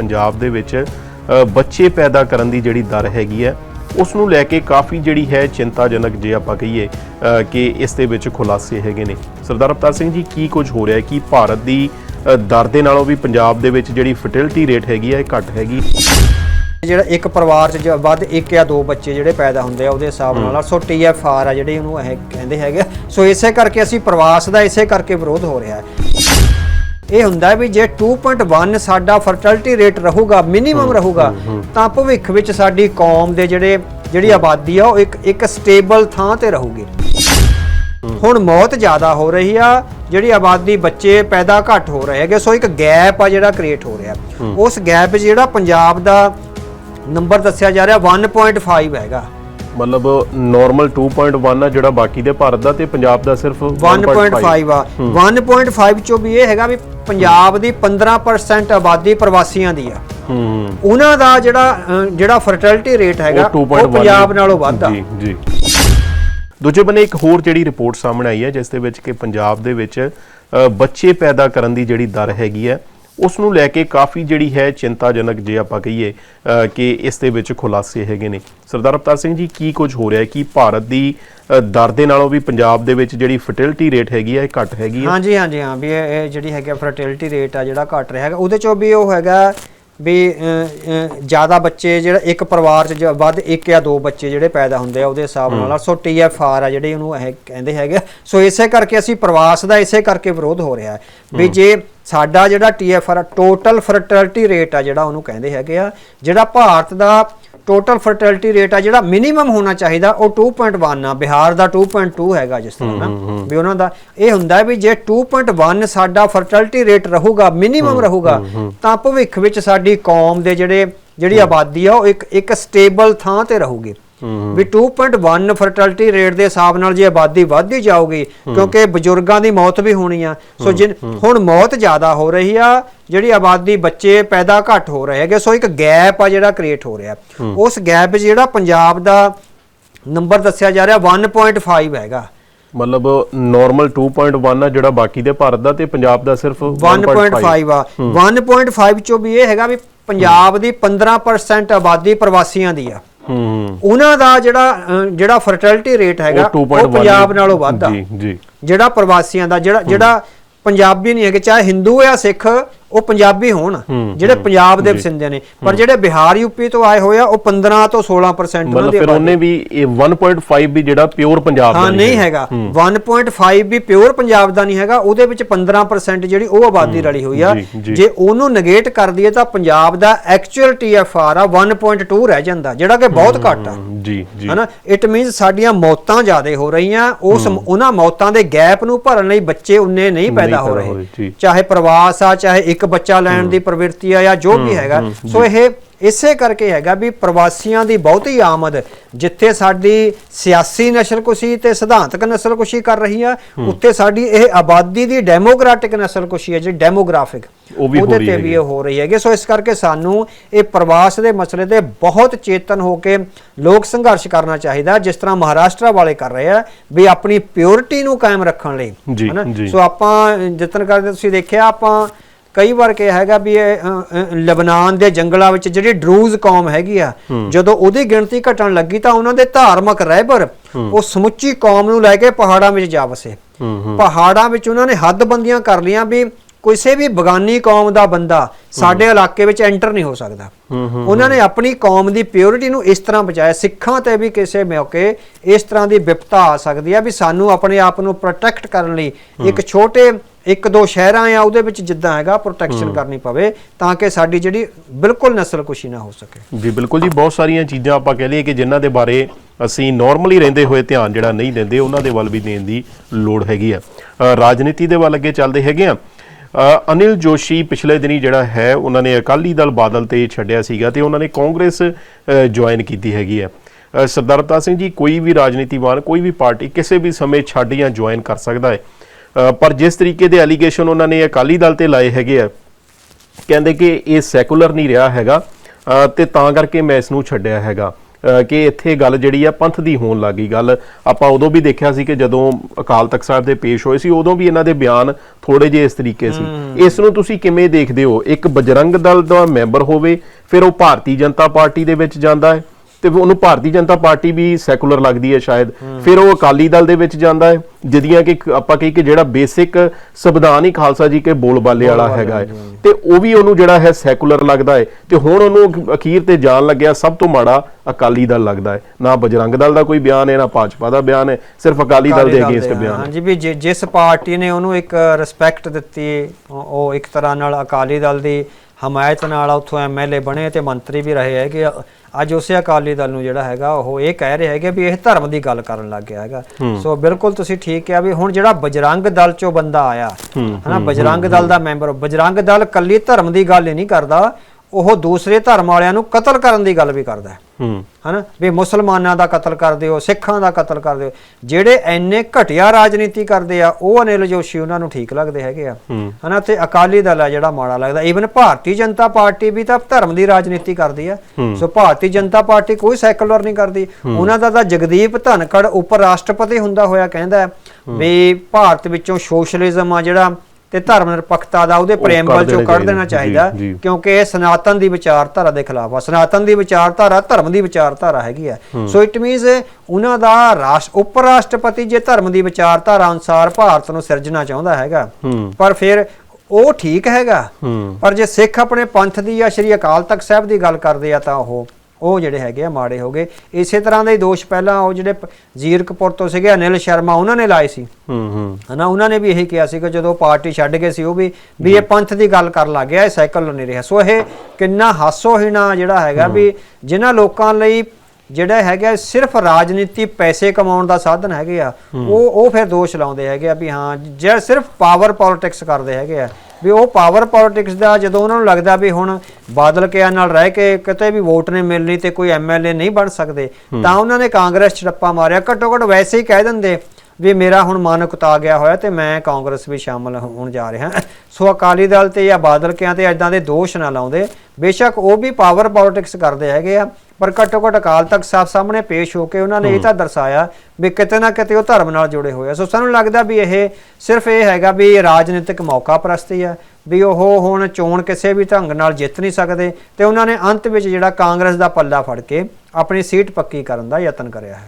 ਪੰਜਾਬ ਦੇ ਵਿੱਚ ਬੱਚੇ ਪੈਦਾ ਕਰਨ ਦੀ ਜਿਹੜੀ ਦਰ ਹੈਗੀ ਹੈ ਉਸ ਨੂੰ ਲੈ ਕੇ ਕਾਫੀ ਜਿਹੜੀ ਹੈ ਚਿੰਤਾਜਨਕ ਜੇ ਆਪਾਂ ਕਹੀਏ ਕਿ ਇਸ ਦੇ ਵਿੱਚ ਖੁਲਾਸੇ ਹੈਗੇ ਨੇ। ਸਰਦਾਰ ਅਵਤਾਰ ਸਿੰਘ ਜੀ ਕੀ ਕੁਝ ਹੋ ਰਿਹਾ ਹੈ? ਕੀ ਭਾਰਤ ਦੀ ਦਰ ਦੇ ਨਾਲੋਂ ਵੀ ਪੰਜਾਬ ਦੇ ਵਿੱਚ ਜਿਹੜੀ ਫਰਟੀਲਿਟੀ ਰੇਟ ਹੈਗੀ ਹੈ ਇਹ ਘੱਟ ਹੈਗੀ? ਜਿਹੜਾ ਇੱਕ ਪਰਿਵਾਰ 'ਚ ਵੱਧ ਇੱਕ ਜਾਂ ਦੋ ਬੱਚੇ ਜਿਹੜੇ ਪੈਦਾ ਹੁੰਦੇ ਆ ਉਹਦੇ ਹਿਸਾਬ ਨਾਲ ਸੋ ਟੀਐਫਆਰ ਆ ਜਿਹੜੇ ਉਹਨੂੰ ਇਹ ਕਹਿੰਦੇ ਹੈਗੇ। ਸੋ ਇਸੇ ਕਰਕੇ ਅਸੀਂ ਪ੍ਰਵਾਸ ਦਾ ਇਸੇ ਕਰਕੇ ਵਿਰੋਧ ਹੋ ਰਿਹਾ ਹੈ। ਇਹ ਹੁੰਦਾ ਵੀ ਜੇ 2.1 ਸਾਡਾ ਫਰਟੀਲਿਟੀ ਰੇਟ ਰਹੂਗਾ ਮਿਨੀਮਮ ਰਹੂਗਾ ਤਾਂ ਭਵਿੱਖ ਵਿੱਚ ਸਾਡੀ ਕੌਮ ਦੇ ਜਿਹੜੇ ਜਿਹੜੀ ਆਬਾਦੀ ਆ ਉਹ ਇੱਕ ਇੱਕ ਸਟੇਬਲ ਥਾਂ ਤੇ ਰਹੂਗੀ। ਹੁਣ ਮੌਤ ਜ਼ਿਆਦਾ ਹੋ ਰਹੀ ਆ ਜਿਹੜੀ ਆਬਾਦੀ ਬੱਚੇ ਪੈਦਾ ਘੱਟ ਹੋ ਰਹੇ ਹੈਗੇ ਸੋ ਇੱਕ ਗੈਪ ਆ ਜਿਹੜਾ ਕ੍ਰੀਏਟ ਹੋ ਰਿਹਾ। ਉਸ ਗੈਪ ਜਿਹੜਾ ਪੰਜਾਬ ਦਾ ਨੰਬਰ ਦੱਸਿਆ ਜਾ ਰਿਹਾ 1.5 ਹੈਗਾ। ਮਤਲਬ ਨਾਰਮਲ 2.1 ਆ ਜਿਹੜਾ ਬਾਕੀ ਦੇ ਭਾਰਤ ਦਾ ਤੇ ਪੰਜਾਬ ਦਾ ਸਿਰਫ 1.5 ਆ। 1.5 ਚੋਂ ਵੀ ਇਹ ਹੈਗਾ ਵੀ ਪੰਜਾਬ ਦੀ 15% ਆਬਾਦੀ ਪ੍ਰਵਾਸੀਆਂ ਦੀ ਆ। ਹੂੰ। ਉਹਨਾਂ ਦਾ ਜਿਹੜਾ ਜਿਹੜਾ ਫਰਟੀਲਿਟੀ ਰੇਟ ਹੈਗਾ ਉਹ 2.1 ਉਹ ਪੰਜਾਬ ਨਾਲੋਂ ਵੱਧ ਆ। ਜੀ ਜੀ। ਦੂਜੇ ਬੰਨੇ ਇੱਕ ਹੋਰ ਜਿਹੜੀ ਰਿਪੋਰਟ ਸਾਹਮਣੇ ਆਈ ਹੈ ਜਿਸ ਦੇ ਵਿੱਚ ਕਿ ਪੰਜਾਬ ਦੇ ਵਿੱਚ ਬੱਚੇ ਪੈਦਾ ਕਰਨ ਦੀ ਜਿਹੜੀ ਦਰ ਹੈਗੀ ਹੈ ਉਸ ਨੂੰ ਲੈ ਕੇ ਕਾਫੀ ਜਿਹੜੀ ਹੈ ਚਿੰਤਾਜਨਕ ਜੇ ਆਪਾਂ ਕਹੀਏ ਕਿ ਇਸ ਦੇ ਵਿੱਚ ਖੁਲਾਸੇ ਹੈਗੇ ਨੇ। ਸਰਦਾਰ ਅਵਤਾਰ ਸਿੰਘ ਜੀ, ਕੀ ਕੁਝ ਹੋ ਰਿਹਾ ਹੈ? ਕੀ ਭਾਰਤ ਦੀ ਦਰ ਦੇ ਨਾਲੋਂ ਵੀ ਪੰਜਾਬ ਦੇ ਵਿੱਚ ਜਿਹੜੀ ਫਰਟੀਲਿਟੀ ਰੇਟ ਹੈਗੀ ਹੈ, ਇਹ ਘੱਟ ਹੈਗੀ ਹੈ? ਹਾਂਜੀ ਹਾਂਜੀ, ਹਾਂ, ਵੀ ਇਹ ਇਹ ਜਿਹੜੀ ਹੈਗਾ ਫਰਟੀਲਿਟੀ ਰੇਟ ਆ ਜਿਹੜਾ ਘਟ ਰਿਹਾ ਹੈਗਾ, ਉਹਦੇ ਚੋਂ ਵੀ ਉਹ ਹੈਗਾ ਵੀ ਜ਼ਿਆਦਾ ਬੱਚੇ ਜਿਹੜਾ ਇੱਕ ਪਰਿਵਾਰ 'ਚ ਵੱਧ ਇੱਕ ਜਾਂ ਦੋ ਬੱਚੇ ਜਿਹੜੇ ਪੈਦਾ ਹੁੰਦੇ ਆ ਉਹਦੇ ਹਿਸਾਬ ਨਾਲ ਸੋ ਟੀਐਫਆਰ ਆ ਜਿਹੜੇ ਉਹਨੂੰ ਇਹ ਕਹਿੰਦੇ ਹੈਗੇ। ਸੋ ਇਸੇ ਕਰਕੇ ਅਸੀਂ ਪ੍ਰਵਾਸ ਦਾ ਇਸੇ ਕਰਕੇ ਵਿਰੋਧ ਹੋ ਰਿਹਾ ਹੈ। ਵੀ ਜੇ ਸਾਡਾ ਜਿਹੜਾ ਟੀਐਫਆਰ ਟੋਟਲ ਫਰਟੀਲਿਟੀ ਰੇਟ ਆ ਜਿਹੜਾ ਉਹਨੂੰ ਕਹਿੰਦੇ ਹੈਗੇ ਆ ਜਿਹੜਾ ਭਾਰਤ ਦਾ ਟੋਟਲ ਫਰਟੀਲਿਟੀ ਰੇਟ ਆ ਜਿਹੜਾ ਮਿਨੀਮਮ ਹੋਣਾ ਚਾਹੀਦਾ ਉਹ 2.1 ਆ। ਬਿਹਾਰ ਦਾ 2.2 ਹੈਗਾ ਜਿਸ ਤਰ੍ਹਾਂ ਨਾ। ਵੀ ਉਹਨਾਂ ਦਾ ਇਹ ਹੁੰਦਾ ਵੀ ਜੇ 2.1 ਸਾਡਾ ਫਰਟੀਲਿਟੀ ਰੇਟ ਰਹੂਗਾ ਮਿਨੀਮਮ ਰਹੂਗਾ ਤਾਂ ਭਵਿੱਖ ਵਿੱਚ ਸਾਡੀ ਕੌਮ ਦੇ ਜਿਹੜੇ ਜਿਹੜੀ ਆਬਾਦੀ ਆ ਉਹ ਇੱਕ ਇੱਕ ਸਟੇਬਲ ਥਾਂ ਤੇ ਰਹੂਗੀ। ਵੀ 2.1 ਫਰਟੀਲਿਟੀ ਰੇਟ ਦੇ ਹਿਸਾਬ ਨਾਲ ਜੇ ਆਬਾਦੀ ਵੱਧਦੀ ਜਾਊਗੀ ਕਿਉਂਕਿ ਬਜ਼ੁਰਗਾਂ ਦੀ ਮੌਤ ਵੀ ਹੋਣੀ ਆ। ਸੋ ਹੁਣ ਮੌਤ ਜ਼ਿਆਦਾ ਹੋ ਰਹੀ ਆ ਜਿਹੜੀ ਆਬਾਦੀ ਬੱਚੇ ਪੈਦਾ ਘੱਟ ਹੋ ਰਹੇ ਹੈਗੇ ਸੋ ਇੱਕ ਗੈਪ ਆ ਜਿਹੜਾ ਕ੍ਰੀਏਟ ਹੋ ਰਿਹਾ। ਉਸ ਗੈਪ ਜਿਹੜਾ ਪੰਜਾਬ ਦਾ ਨੰਬਰ ਦੱਸਿਆ ਜਾ ਰਿਹਾ 1.5 ਹੈਗਾ। ਮਤਲਬ ਨਾਰਮਲ 2.1 ਆ ਜਿਹੜਾ ਬਾਕੀ ਦੇ ਭਾਰਤ ਦਾ ਤੇ ਪੰਜਾਬ ਦਾ ਸਿਰਫ 1.5 ਆ। 1.5 ਚੋਂ ਵੀ ਇਹ ਹੈਗਾ ਵੀ ਪੰਜਾਬ ਦੀ 15% ਆਬਾਦੀ ਪ੍ਰਵਾਸੀਆਂ ਦੀ ਆ। ਉਹਨਾਂ ਦਾ ਜਿਹੜਾ ਜਿਹੜਾ ਫਰਟੀਲਿਟੀ ਰੇਟ ਹੈਗਾ ਉਹ 2.1 ਉਹ ਪੰਜਾਬ ਨਾਲੋਂ ਵੱਧ ਆ। ਜੀ ਜੀ। ਜਿਹੜਾ ਪ੍ਰਵਾਸੀਆਂ ਦਾ ਜਿਹੜਾ ਜਿਹੜਾ ਪੰਜਾਬੀ ਨਹੀਂ ਹੈਗੇ ਚਾਹੇ ਹਿੰਦੂ ਜਾਂ ਸਿੱਖ ਉਹ ਪੰਜਾਬੀ ਹੋਣ ਜਿਹੜੇ ਪੰਜਾਬ ਦੇ ਵਸਿੰਦੇ ਨੇ। ਪਰ ਜਿਹੜੇ ਬਿਹਾਰ ਯੂਪੀ ਤੋਂ ਆਏ ਹੋਏ ਆ ਉਹ 15 ਤੋਂ 16% ਉਹਨਾਂ ਮਤਲਬ ਦੀ ਫਿਰ ਉਹਨੇ ਵੀ ਇਹ 1.5 ਵੀ ਜਿਹੜਾ ਪਿਓਰ ਪੰਜਾਬ ਦਾ ਨਹੀਂ ਹੈਗਾ। 1.5 ਵੀ ਪਿਓਰ ਪੰਜਾਬ ਦਾ ਨਹੀਂ ਹੈਗਾ ਉਹਦੇ ਵਿੱਚ 15% ਜਿਹੜੀ ਉਹ ਆਬਾਦੀ ਰਲੀ ਹੋਈ ਆ। ਜੀ, ਉਹਨੂੰ ਨੇਗੇਟ ਕਰ ਦਈਏ ਤਾਂ ਪੰਜਾਬ ਦਾ ਐਕਚੁਅਲ ਟੀਐਫਆਰ ਆ 1.2 ਰਹਿ ਜਾਂਦਾ ਜਿਹੜਾ ਕਿ ਬਹੁਤ ਘੱਟ ਆ। ਜੀ ਜੀ। ਹਨਾ ਇਟ ਮੀਨਸ ਸਾਡੀਆਂ ਮੌਤਾਂ ਜ਼ਿਆਦਾ ਹੋ ਰਹੀਆਂ ਉਸ ਉਹਨਾਂ ਮੌਤਾਂ ਦੇ ਗੈਪ ਨੂੰ ਭਰਨ ਲਈ ਬੱਚੇ ਉਨੇ ਨਹੀਂ ਪੈਦਾ ਹੋ ਰਹੇ। ਚਾਹੇ ਪ੍ਰਵਾਸ ਆ ਚਾਹੇ ਇੱਕ ਬੱਚਾ ਲੈਣ ਦੀ ਪ੍ਰਵਿਰਤੀ ਆ ਜਾਂ ਜੋ ਵੀ ਹੈਗਾ। ਸੋ ਇਹ ਇਸੇ ਕਰਕੇ ਹੈਗਾ ਵੀ ਪ੍ਰਵਾਸੀਆਂ ਦੀ ਬਹੁਤੀ ਆਮਦ ਜਿੱਥੇ ਸਾਡੀ ਸਿਆਸੀ ਨਸਲਕੁਸ਼ੀ ਤੇ ਸਿਧਾਂਤਕ ਨਸਲਕੁਸ਼ੀ ਕਰ ਰਹੀ ਆ ਉੱਥੇ ਸਾਡੀ ਇਹ ਆਬਾਦੀ ਦੀ ਡੈਮੋਗ੍ਰਾਫਿਕ ਨਸਲਕੁਸ਼ੀ ਹੈ ਜਿਹੜੀ ਡੈਮੋਗ੍ਰਾਫਿਕ। ਉਹਦੇ ਤੇ। ਵੀ ਇਹ ਹੋ ਰਹੀ ਹੈਗੀ। ਸੋ ਇਸ ਕਰਕੇ ਸਾਨੂੰ ਇਹ ਪ੍ਰਵਾਸ ਦੇ ਮਸਲੇ ਤੇ ਬਹੁਤ ਚੇਤਨ ਹੋ ਕੇ ਲੋਕ ਸੰਘਰਸ਼ ਕਰਨਾ ਚਾਹੀਦਾ ਜਿਸ ਤਰ੍ਹਾਂ ਮਹਾਰਾਸ਼ਟਰ ਵਾਲੇ ਕਰ ਰਹੇ ਆ ਵੀ ਆਪਣੀ ਪਿਓਰਿਟੀ ਨੂੰ ਕਾਇਮ ਰੱਖਣ ਲਈ। ਜੀ, ਹਨਾ? ਜੀ। ਸੋ ਆਪਾਂ ਯਤਨ ਕਰਦੇ ਤੁਸੀਂ ਦੇਖਿਆ ਆਪਾਂ ਕਈ ਵਾਰ ਕਿਹਾ ਹੈਗਾ ਵੀ ਇਹ ਲਬਨਾਨ ਦੇ ਜੰਗਲਾਂ ਵਿੱਚ ਜਿਹੜੀ ਡਰੂਜ਼ ਕੌਮ ਹੈਗੀ ਆ ਜਦੋਂ ਉਹਦੀ ਗਿਣਤੀ ਘਟਣ ਲੱਗੀ ਤਾਂ ਉਹਨਾਂ ਦੇ ਧਾਰਮਿਕ ਰਹਿਬਰ ਉਹ ਸਮੁੱਚੀ ਕੌਮ ਨੂੰ ਲੈ ਕੇ ਪਹਾੜਾਂ ਵਿੱਚ ਜਾ ਵਸੇ। ਪਹਾੜਾਂ ਵਿੱਚ ਉਹਨਾਂ ਨੇ ਹੱਦਬੰਦੀਆਂ ਕਰ ਲੀਆਂ ਵੀ ਕਿਸੇ ਵੀ ਬਗਾਨੀ ਕੌਮ ਦਾ ਬੰਦਾ ਸਾਡੇ ਇਲਾਕੇ ਵਿੱਚ ਐਂਟਰ ਨਹੀਂ ਹੋ ਸਕਦਾ। ਉਹਨਾਂ ਨੇ ਆਪਣੀ ਕੌਮ ਦੀ ਪਿਓਰਿਟੀ ਨੂੰ ਇਸ ਤਰ੍ਹਾਂ ਬਚਾਇਆ ਸਿੱਖਾਂ ਤੇ ਵੀ ਕਿਸੇ ਮੌਕੇ ਇਸ ਤਰ੍ਹਾਂ ਦੀ ਵਿਪਤਾ ਆ ਸਕਦੀ ਹੈ ਵੀ ਸਾਨੂੰ ਆਪਣੇ ਆਪ ਨੂੰ ਪ੍ਰੋਟੈਕਟ ਕਰਨ ਲਈ ਇੱਕ ਛੋਟੇ ਇੱਕ ਦੋ ਸ਼ਹਿਰਾਂ ਆ ਉਹਦੇ ਵਿੱਚ ਜਿੱਦਾਂ ਹੈਗਾ ਪ੍ਰੋਟੈਕਸ਼ਨ ਕਰਨੀ ਪਵੇ ਤਾਂ ਕਿ ਸਾਡੀ ਜਿਹੜੀ ਬਿਲਕੁਲ ਨਸਲਕੁਸ਼ੀ ਨਾ ਹੋ ਸਕੇ। ਜੀ ਬਿਲਕੁਲ ਜੀ ਬਹੁਤ ਸਾਰੀਆਂ ਚੀਜ਼ਾਂ ਆਪਾਂ ਕਹਿ ਲਈਏ ਕਿ ਜਿਨ੍ਹਾਂ ਦੇ ਬਾਰੇ ਅਸੀਂ ਨਾਰਮਲੀ ਰਹਿੰਦੇ ਹੋਏ ਧਿਆਨ ਜਿਹੜਾ ਨਹੀਂ ਦਿੰਦੇ ਉਹਨਾਂ ਦੇ ਵੱਲ ਵੀ ਦੇਣ ਦੀ ਲੋੜ ਹੈਗੀ ਆ। ਰਾਜਨੀਤੀ ਦੇ ਵੱਲ ਅੱਗੇ ਚੱਲਦੇ ਹੈਗੇ ਆ। ਅਨਿਲ ਜੋਸ਼ੀ ਪਿਛਲੇ ਦਿਨੀ ਜਿਹੜਾ ਹੈ ਉਹਨਾਂ ਨੇ ਅਕਾਲੀ ਦਲ ਬਾਦਲ ਤੇ ਛੱਡਿਆ ਸੀਗਾ ਤੇ ਉਹਨਾਂ ਨੇ ਕਾਂਗਰਸ ਜੁਆਇਨ ਕੀਤੀ ਹੈਗੀ ਆ। ਅ, ਸਰਦਾਰ ਅਵਤਾਰ ਸਿੰਘ ਜੀ ਕੋਈ ਵੀ ਰਾਜਨੀਤੀਵਾਨ ਕੋਈ ਵੀ ਪਾਰਟੀ ਕਿਸੇ ਵੀ ਸਮੇਂ ਛੱਡ ਜਾਂ ਜੁਆਇਨ ਕਰ ਸਕਦਾ ਹੈ। ਪਰ ਜਿਸ ਤਰੀਕੇ ਦੇ ਐਲੀਗੇਸ਼ਨ ਉਹਨਾਂ ਨੇ ਅਕਾਲੀ ਦਲ ਤੇ ਲਾਏ ਹੈਗੇ ਆ ਕਹਿੰਦੇ ਕਿ ਇਹ ਸੈਕੂਲਰ ਨਹੀਂ ਰਿਹਾ ਹੈਗਾ ਤੇ ਤਾਂ ਕਰਕੇ ਮੈਂ ਇਸ ਨੂੰ ਛੱਡਿਆ ਹੈਗਾ। ਕਿ ਇੱਥੇ ਗੱਲ ਜਿਹੜੀ ਆ ਪੰਥ ਦੀ ਹੋਣ ਲੱਗੀ ਗੱਲ। ਆਪਾਂ ਉਦੋਂ ਵੀ ਦੇਖਿਆ ਸੀ ਕਿ ਜਦੋਂ ਅਕਾਲ ਤਖਤ ਸਾਹਿਬ ਦੇ ਪੇਸ਼ ਹੋਏ ਸੀ ਉਦੋਂ ਵੀ ਇਹਨਾਂ ਦੇ ਬਿਆਨ ਥੋੜੇ ਜਿਹੇ ਇਸ ਤਰੀਕੇ ਸੀ। ਇਸ ਨੂੰ ਤੁਸੀਂ ਕਿਵੇਂ ਦੇਖਦੇ ਹੋ? ਇੱਕ ਬਜਰੰਗ ਦਲ ਦਾ ਮੈਂਬਰ ਹੋਵੇ ਫਿਰ ਉਹ ਭਾਰਤੀ ਜਨਤਾ ਪਾਰਟੀ ਦੇ ਵਿੱਚ ਜਾਂਦਾ ਹੈ। ਤੇ ਉਹਨੂੰ ਭਾਰਤੀ ਜਨਤਾ ਪਾਰਟੀ ਵੀ ਸੈਕੂਲਰ ਲੱਗਦੀ ਹੈ ਸ਼ਾਇਦ। ਫਿਰ ਉਹ ਅਕਾਲੀ ਦਲ ਦੇ ਵਿੱਚ ਜਾਂਦਾ ਹੈ ਜਿਹਦੀਆਂ ਕਿ ਆਪਾਂ ਕਹੀ ਕਿ ਜਿਹੜਾ ਬੇਸਿਕ ਸੰਵਿਧਾਨ ਹੀ ਖਾਲਸਾ ਜੀ ਕੇ ਬੋਲ ਬਾਲੇ ਵਾਲਾ ਹੈਗਾ ਹੈ। ਤੇ ਉਹ ਵੀ ਉਹਨੂੰ ਜਿਹੜਾ ਹੈ ਸੈਕੂਲਰ ਲੱਗਦਾ ਹੈ। ਤੇ ਹੁਣ ਉਹਨੂੰ ਅਖੀਰ ਤੇ ਜਾਣ ਲੱਗਿਆ ਸਭ ਤੋਂ ਮਾੜਾ ਅਕਾਲੀ ਦਲ ਲੱਗਦਾ ਹੈ। ਨਾ ਬਜਰੰਗ ਦਲ ਦਾ ਕੋਈ ਬਿਆਨ ਹੈ ਨਾ ਭਾਜਪਾ ਦਾ ਬਿਆਨ ਹੈ ਸਿਰਫ ਅਕਾਲੀ ਦਲ ਦੇ ਅਗੇਂਸਟ ਬਿਆਨ ਹੈ। ਹਾਂਜੀ ਵੀ ਜਿਸ ਪਾਰਟੀ ਨੇ ਉਹਨੂੰ ਇੱਕ ਰਿਸਪੈਕਟ ਦਿੱਤੀ ਉਹ ਇੱਕ ਤਰ੍ਹਾਂ ਨਾਲ ਅਕਾਲੀ ਦਲ ਦੀ ਹਮਾਇਤ ਨਾਲ ਉੱਥੋਂ ਐਮਐਲਏ ਬਣੇ ਤੇ ਮੰਤਰੀ ਵੀ ਰਹੇ ਹੈਗੇ। ਅੱਜ ਉਸੇ ਅਕਾਲੀ ਦਲ ਨੂੰ ਜਿਹੜਾ ਹੈਗਾ ਉਹ ਇਹ ਕਹਿ ਰਿਹਾ ਹੈਗਾ ਵੀ ਇਹ ਧਰਮ ਦੀ ਗੱਲ ਕਰਨ ਲੱਗ ਗਿਆ ਹੈਗਾ। ਸੋ ਬਿਲਕੁਲ ਤੁਸੀਂ ਠੀਕ ਕਿਹਾ ਵੀ ਹੁਣ ਜਿਹੜਾ ਬਜਰੰਗ ਦਲ ਚੋਂ ਬੰਦਾ ਆਇਆ ਹਨਾ ਬਜਰੰਗ ਦਲ ਦਾ ਮੈਂਬਰ ਬਜਰੰਗ ਦਲ ਕੱਲੀ ਧਰਮ ਦੀ ਗੱਲ ਹੀ ਨਹੀਂ ਕਰਦਾ ਉਹ ਦੂਸਰੇ ਧਰਮ ਵਾਲਿਆਂ ਨੂੰ ਕਤਲ ਕਰਨ ਦੀ ਗੱਲ ਵੀ ਕਰਦਾ ਹੈ। ਹੂੰ। ਹਨਾ? ਵੀ ਮੁਸਲਮਾਨਾਂ ਦਾ ਕਤਲ ਕਰਦੇ ਹੋ ਸਿੱਖਾਂ ਦਾ ਕਤਲ ਕਰਦੇ ਹੋ ਜਿਹੜੇ ਐਨੇ ਘਟਿਆ ਰਾਜਨੀਤੀ ਕਰਦੇ ਆ ਉਹ ਅਨਿਲ ਜੋਸ਼ੀ ਉਹਨਾਂ ਨੂੰ ਠੀਕ ਲੱਗਦੇ ਹੈਗੇ ਆ। ਹਨਾ? ਤੇ ਅਕਾਲੀ ਦਲ ਆ ਜਿਹੜਾ ਮਾੜਾ ਲੱਗਦਾ। ਈਵਨ ਭਾਰਤੀ ਜਨਤਾ ਪਾਰਟੀ ਵੀ ਤਾਂ ਧਰਮ ਦੀ ਰਾਜਨੀਤੀ ਕਰਦੀ ਆ। ਸੋ ਭਾਰਤੀ ਜਨਤਾ ਪਾਰਟੀ ਕੋਈ ਸੈਕੂਲਰ ਨਹੀਂ ਕਰਦੀ। ਉਹਨਾਂ ਦਾ ਤਾਂ ਜਗਦੀਪ ਧਨਖੜ ਉਪ ਰਾਸ਼ਟਰਪਤੀ ਹੁੰਦਾ ਹੋਇਆ ਕਹਿੰਦਾ ਵੀ ਭਾਰਤ ਵਿੱਚੋਂ ਸੋਸ਼ਲਿਜ਼ਮ ਆ ਜਿਹੜਾ ਤੇ ਧਰਮ ਨਿਰਪੱਖਤਾ ਦਾ ਉਹਦੇ ਪ੍ਰੇਮਬਲ ਚੋਂ ਕੱਢ ਦੇਣਾ ਚਾਹੀਦੇ। ਕਿਉਂਕਿ ਇਹ ਸਨਾਤਨ ਦੀ ਵਿਚਾਰਧਾਰਾ ਦੇ ਖਿਲਾਫ ਆ। ਸਨਾਤਨ ਦੀ ਵਿਚਾਰਧਾਰਾ ਧਰਮ ਦੀ ਵਿਚਾਰਧਾਰਾ ਹੈਗੀ ਆ। ਸੋ ਇਟ ਮੀਨਸ ਉਹਨਾਂ ਦਾ ਰਾਸ਼ਟਰ ਉਪ ਰਾਸ਼ਟਰਪਤੀ ਜੇ ਧਰਮ ਦੀ ਵਿਚਾਰਧਾਰਾ ਅਨੁਸਾਰ ਭਾਰਤ ਨੂੰ ਸਿਰਜਣਾ ਚਾਹੁੰਦਾ ਹੈਗਾ ਪਰ ਫਿਰ ਉਹ ਠੀਕ ਹੈਗਾ। ਪਰ ਜੇ ਸਿੱਖ ਆਪਣੇ ਪੰਥ ਦੀ ਜਾਂ ਸ਼੍ਰੀ ਅਕਾਲ ਤਖਤ ਸਾਹਿਬ ਦੀ ਗੱਲ ਕਰਦੇ ਆ ਤਾਂ ਉਹ ਉਹ ਜਿਹੜੇ ਹੈਗੇ ਆ ਮਾੜੇ ਹੋ ਗਏ। ਇਸੇ ਤਰ੍ਹਾਂ ਦੇ ਦੋਸ਼ ਪਹਿਲਾਂ ਉਹ ਜਿਹੜੇ ਜ਼ੀਰਕਪੁਰ ਤੋਂ ਸੀਗੇ ਅਨਿਲ ਸ਼ਰਮਾ ਉਹਨਾਂ ਨੇ ਲਾਏ ਸੀ। ਹੂੰ ਹੂੰ। ਹਨਾ ਉਹਨਾਂ ਨੇ ਵੀ ਇਹੀ ਕਿਹਾ ਸੀ ਕਿ ਜਦੋਂ ਪਾਰਟੀ ਛੱਡ ਗਏ ਸੀ ਉਹ ਵੀ ਵੀ ਇਹ ਪੰਥ ਦੀ ਗੱਲ ਕਰਨ ਲੱਗ ਗਿਆ ਇਹ ਸਾਈਕਲ ਨਹੀਂ ਰਿਹਾ। ਸੋ ਇਹ ਕਿੰਨਾ ਹਾਸੋਹੀਣਾ ਜਿਹੜਾ ਹੈਗਾ ਵੀ ਜਿਨ੍ਹਾਂ ਲੋਕਾਂ ਲਈ ਜਿਹੜਾ ਹੈਗਾ ਸਿਰਫ ਰਾਜਨੀਤੀ ਪੈਸੇ ਕਮਾਉਣ ਦਾ ਸਾਧਨ ਹੈਗੇ ਆ ਉਹ ਉਹ ਫਿਰ ਦੋਸ਼ ਲਾਉਂਦੇ ਹੈਗੇ ਆ ਵੀ ਹਾਂ ਜਿਹੜੇ ਸਿਰਫ ਪਾਵਰ ਪੋਲਿਟਿਕਸ ਕਰਦੇ ਹੈਗੇ ਆ। ਵੀ ਉਹ ਪਾਵਰ ਪੋਲਿਟਿਕਸ ਦਾ ਜਦੋਂ ਉਹਨਾਂ ਨੂੰ ਲੱਗਦਾ ਵੀ ਹੁਣ ਬਾਦਲ ਕਿਆ ਨਾਲ ਰਹਿ ਕੇ ਕਿਤੇ ਵੀ ਵੋਟ ਨਹੀਂ ਮਿਲਣੀ ਤੇ ਕੋਈ ਐਮਐਲਏ ਨਹੀਂ ਬਣ ਸਕਦੇ ਤਾਂ ਉਹਨਾਂ ਨੇ ਕਾਂਗਰਸ 'ਚ ਟੱਪਾ ਮਾਰਿਆ। ਘੱਟੋ ਘੱਟ ਵੈਸੇ ਹੀ ਕਹਿ ਦਿੰਦੇ ਵੀ ਮੇਰਾ ਹੁਣ ਮਨ ਕੁਤਾ ਗਿਆ ਹੋਇਆ ਤੇ ਮੈਂ ਕਾਂਗਰਸ ਵਿੱਚ ਸ਼ਾਮਲ ਹੋਣ ਜਾ ਰਿਹਾ। ਸੋ ਅਕਾਲੀ ਦਲ ਤੇ ਜਾਂ ਬਾਦਲ ਕਿਆਂ ਤੇ ਐਦਾਂ ਦੇ ਦੋਸ਼ ਨਾ ਲਾਉਂਦੇ। ਬੇਸ਼ੱਕ ਉਹ ਵੀ ਪਾਵਰ ਪੋਲਿਟਿਕਸ ਕਰਦੇ ਹੈਗੇ ਆ। ਪਰ ਘੱਟੋ ਘੱਟ ਅਕਾਲ ਤਖਤ ਸਾਹਿਬ ਸਾਹਮਣੇ ਪੇਸ਼ ਹੋ ਕੇ ਉਹਨਾਂ ਨੇ ਇਹ ਤਾਂ ਦਰਸਾਇਆ ਵੀ ਕਿਤੇ ਨਾ ਕਿਤੇ ਉਹ ਧਰਮ ਨਾਲ ਜੁੜੇ ਹੋਏ ਆ। ਸੋ ਸਾਨੂੰ ਲੱਗਦਾ ਵੀ ਇਹ ਸਿਰਫ ਇਹ ਹੈਗਾ ਵੀ ਇਹ ਰਾਜਨੀਤਿਕ ਮੌਕਾ ਪ੍ਰਸਤੀ ਆ ਵੀ ਉਹ ਹੁਣ ਚੋਣ ਕਿਸੇ ਵੀ ਢੰਗ ਨਾਲ ਜਿੱਤ ਨਹੀਂ ਸਕਦੇ ਤੇ ਉਹਨਾਂ ਨੇ ਅੰਤ ਵਿੱਚ ਜਿਹੜਾ ਕਾਂਗਰਸ ਦਾ ਪੱਲਾ ਫੜ ਕੇ ਆਪਣੀ ਸੀਟ ਪੱਕੀ ਕਰਨ ਦਾ ਯਤਨ ਕਰਿਆ ਹੈ।